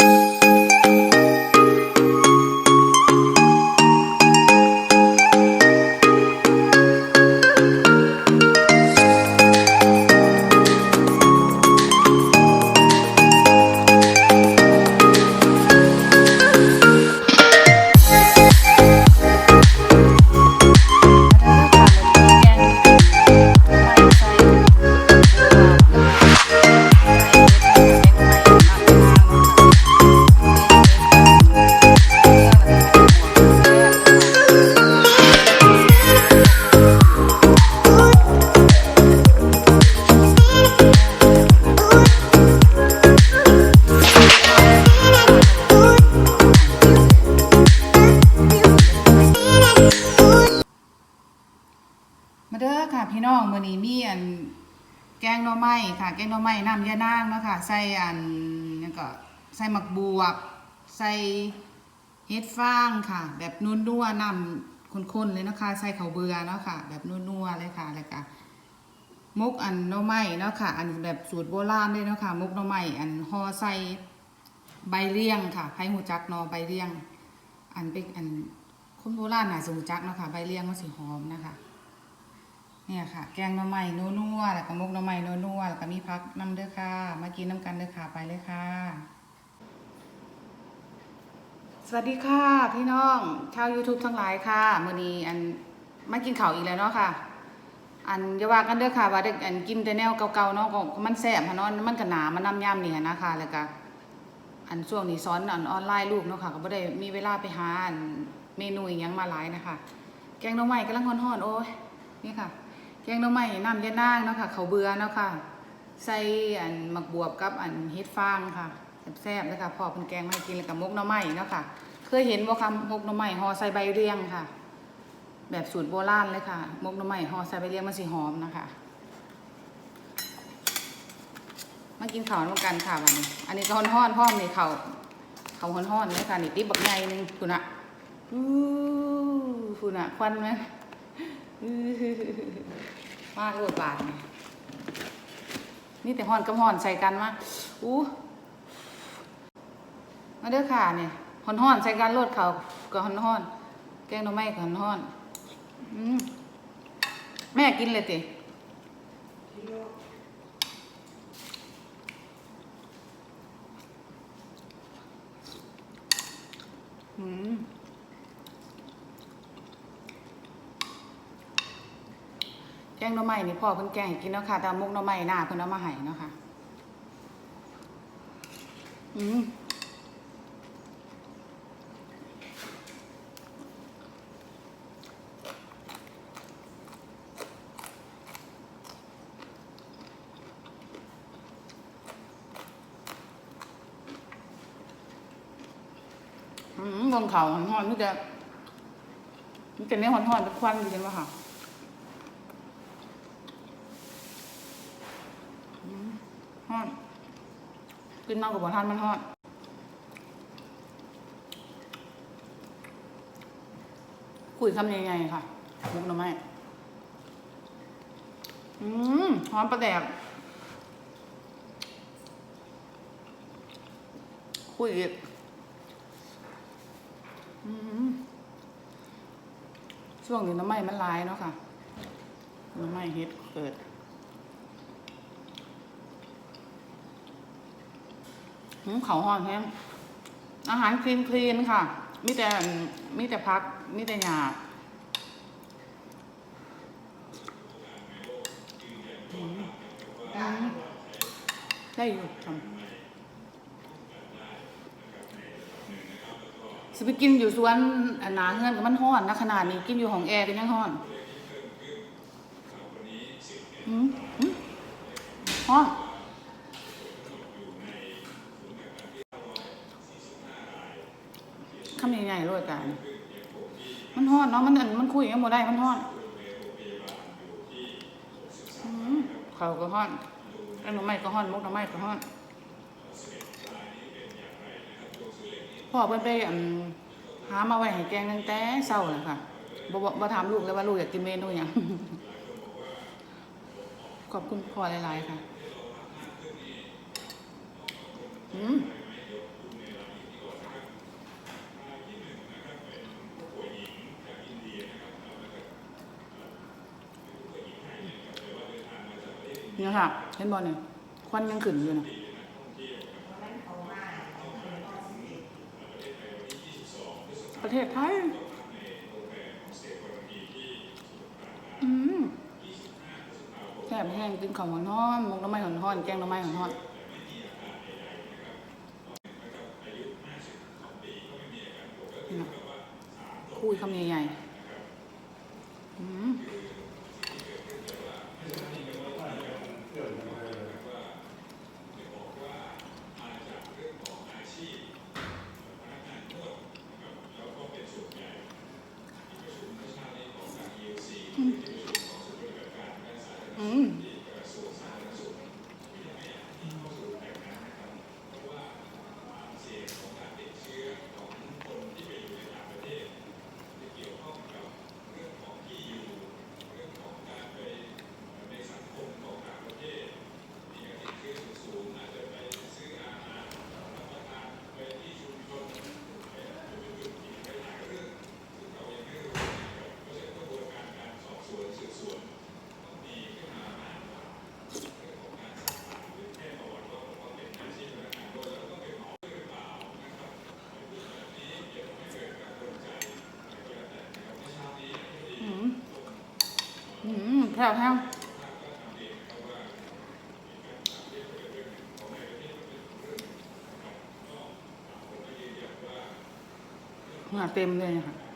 มา พี่น้องมื้อนี้มีอันแกงหน่อไม้ค่ะ แกงหน่อไม้น้ำยานางเนาะค่ะใส่อันหยังก็ใส่หมักบวบใส่เฮ็ดฟางค่ะ แบบนัวๆน้ำข้นๆเลยเนาะคะใส่ข้าวเบื่อเนาะค่ะ แบบนัวๆเลยค่ะแล้วก็มกอันหน่อไม้เนาะค่ะ อันแบบสูตรโบราณเลยเนาะค่ะมกหน่อไม้อันห่อใส่ใบเลี่ยงค่ะไผหูจักเนาะใบเลี่ยง อันเป็นอันคนโบราณน่าจะหูจักเนาะค่ะใบเลี่ยงมันสิหอมนะคะ เนี่ยค่ะ แกงหน่อไม้นัวๆแล้วก็มุกหน่อไม้นัวๆแล้วก็มีพักน้ำเด้อค่ะ มากินน้ำกันเด้อค่ะ ไปเลยค่ะ สวัสดีค่ะพี่น้องชาว YouTube ทั้งหลายค่ะมื้อนี้อันมากินข้าวอีกแล้วเนาะค่ะ อันอย่าว่ากันเด้อค่ะ ว่าเด็กอันกินแต่แนวเก่าๆเนาะก็มันแซ่บหั้นเนาะมันก็หนามันน้ำยำนี่หั้นนะคะแล้วก็อันช่วงนี้สอนอันออนไลน์ลูกเนาะค่ะ ก็บ่ได้มีเวลาไปหาอันเมนูอีหยังมาหลายนะคะ แกงหน่อไม้กำลังฮ้อนๆโอ้ยนี่ค่ะ แกงหน่อไม้น้ำยะนางเนาะค่ะเขาเบื่อเนาะค่ะ ใส่อันหมักบวบกับอันเฮ็ดฟางค่ะแซ่บๆเลยค่ะพอเพิ่นแกงมากินแล้วกับมกหน่อไม้เนาะค่ะ เคยเห็นบ่คะมกหน่อไม้ห่อใส่ใบเรียงค่ะ แบบสูตรโบราณเลยค่ะ มกหน่อไม้ห่อใส่ใบเรียงมันสิหอมนะคะมากินข้าวร่วมกันค่ะวันนี้ อันนี้ก็ฮ้อนๆพร้อมนี่ข้าวข้าวฮ้อนๆเลยค่ะนี่ติ๊บบักใหญ่นึงคุณน่ะอู้คุณน่ะควันไหม มากเลยบาทนี่นี่แต่ฮ้อนกับฮ้อนใส่กันมาอู้มาเด้อค่ะเนี่ยฮ้อนๆใส่กันโลดเขาวก็ฮ้อนๆแกงหน่อไม้ก็ฮ้อนๆอืมแม่กินเลยติอืม แกงหน่อไม้นี่พ่อเพิ่นแกงให้กินเนาะค่ะแต่ว่ามุกหน่อไม้หน้าเพิ่นเอามาให้เนาะค่ะอืมอืมบนเขาหอนๆนี่จะนี่จะเนี้ยหอนๆเป็นควันอยู่จังวะค่ะ ฮอด กินมากกว่าบ่ทานมันฮอดคุยคำใหญ่ๆค่ะมุกหน่อไม้อืมหอมประแดกคุยอีกอืมช่วงนี้น้ำไม้มันลายเนาะค่ะน้ำไม้เฮ็ดเกิด หืมเขาห่อนแฮมอาหารคลีนคลีนค่ะ มีแต่มีแต่พัก มีแต่หยาได้อยู่ทำสิไปกินอยู่สวนนหนาเฮือนกับมันห้อนนะขนาดนี้กินอยู่ของแอร์ก็ยังห้อนอืมอืมห้อน คำ ใหญ่ๆเลยกันมันฮอนเนาะมันอันมันคุยกันหมดได้มันฮอนอืมเขาก็ฮ้อนอันหน่อไม้ก็ฮอนมุกหน่อไม้ก็ฮอนพ่อเพิ่นไปอันหามาไว้ให้แกงตั้งแต่เช้าเลยค่ะบ่บ่บ่ถามลูกเลยว่าลูกอยากกินเมนูหยังขอบคุณพ่อหลายๆค่ะ อืม เนี่ยค่ะ เห็นบอลเนี่ยควันยังขึ้นอยู่นะประเทศไทย อืมแซ่บแห้งกินของหวานฮ้อนมุกน้ำไม้หอนฮ้อนแกงน้ำไม้หอนฮ้อนคุยคำใหญ่ๆอืม อืมอืมอืมแซ่บแห้งเหงื่อเต็มเลยค่ะ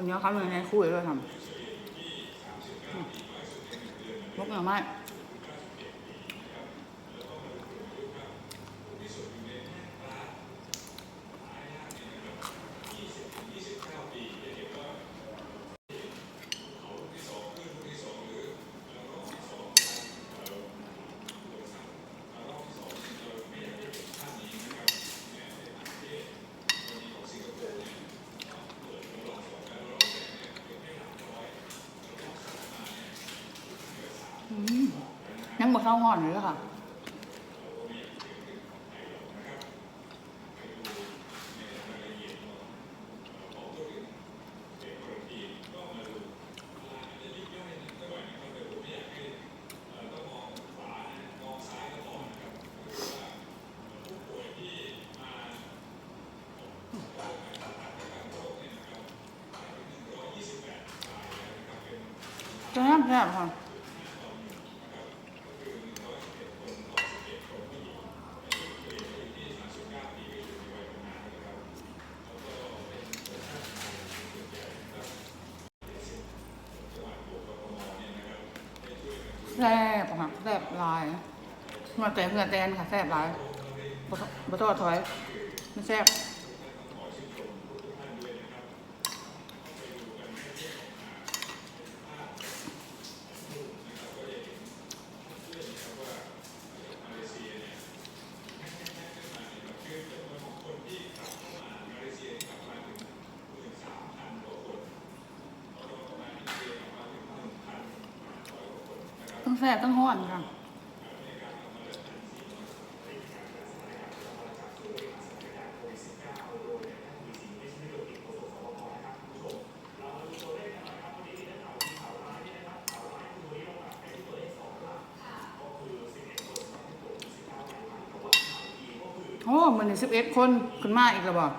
คนเหนียวคำหนึ่งให้คุยด้วยทำอืมมุกหน่อไม้อืม ยังหมดข้าวห่อนเลยค่ะจะแซ่บแซ่บค่ะ แซ่บค่ะแซ่บหลายเหงื่อ แตนเหงื่อแตนค่ะแซ่บหลายบทบทอดถอยมันแซ่บต้องแซ่บต้องห้อนค่ะ มันนี่สิบเอ็ดคนขึ้นมาอีกระบอก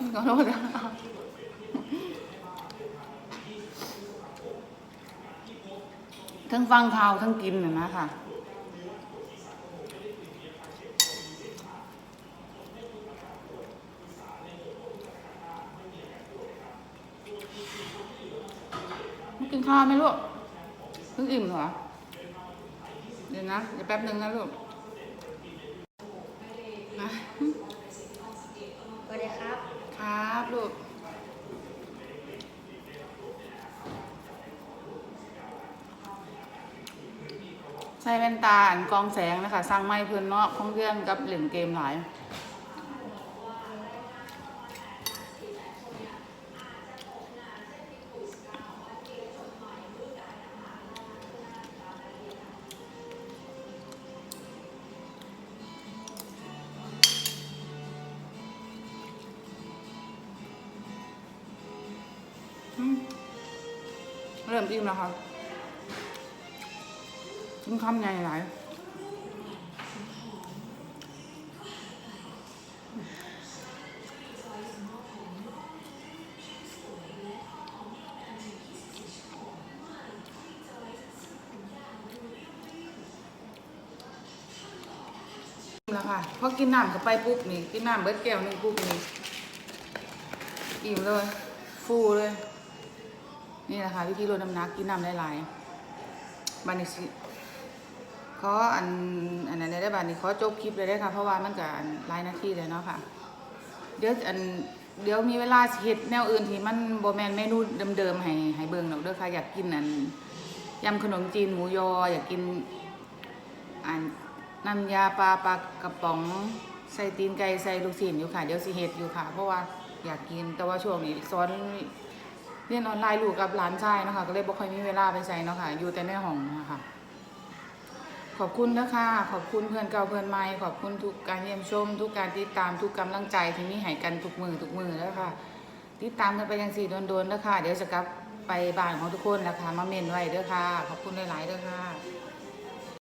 ม ขอโทษนะทั้งฟังข่าวทั้งกินน่ะนะค่ะไม่กินข้าวไหมลูกเพิ่งอิ่มเหรอ เดี๋ยวนะ เดี๋ยวแป๊บหนึ่งนะลูกนะ สวัสดีครับ ครับลูก ใส่แว่ นตาอันกองแสงนะคะสร้างไม้เพื่อนเนาะของเรื่องกับเหล่นเกมหลายเริ่มอิ่มแล้วครับ กินคำใหญ่หลายแล้วค่ะพอกินน้ำเข้าไปปุ๊บนี่กินน้ำเบิดแก้วหนึงปุ๊บนี่อิ่มเลย ฟูเลย นี่แหละค่ะวิธีลดน้ำหนักกินน้ำหลายๆบานิสิ ขออันอันนั้นได้บานิขอจบคลิปเลยได้ค่ะ เพราะว่ามันก็อันหลายนาทีเลยเนาะค่ะ เดี๋ยวอันเดี๋ยวมีเวลาเฮ็ดแนวอื่นที่มันโบแมนเมนูเดิมๆให้ให้เบิ่งดอกเด้อค่ะ อยากกินอันยำขนมจีนหมูยอ อยากกินอันน้ำยาปลาปลากระป๋องใส่ตีนไก่ใส่ลูกชิ้นอยู่ค่ะเดี๋ยวสิเฮ็ดอยู่ค่ะ เพราะว่าอยากกินแต่ว่าช่วงนี้สอนเรียนออนไลน์ลูกกับหลานชายเนาะคะก็เลยบ่ค่อยมีเวลาไปใส่เนาะค่ะอยู่แต่ในห้องนะคะ ขอบคุณนะคะ ขอบคุณเพื่อนเก่าเพื่อนใหม่ขอบคุณทุกการเยี่ยมชม ทุกการติดตามทุกกำลังใจที่มีให้กันทุกมือทุกมือแล้วค่ะ ติดตามกันไปยังสี่โดนๆแล้วค่ะ เดี๋ยวจะกลับไปบ้านของทุกคนนะคะมาเมนไว้เด้อค่ะ ขอบคุณหลายๆเด้อค่ะ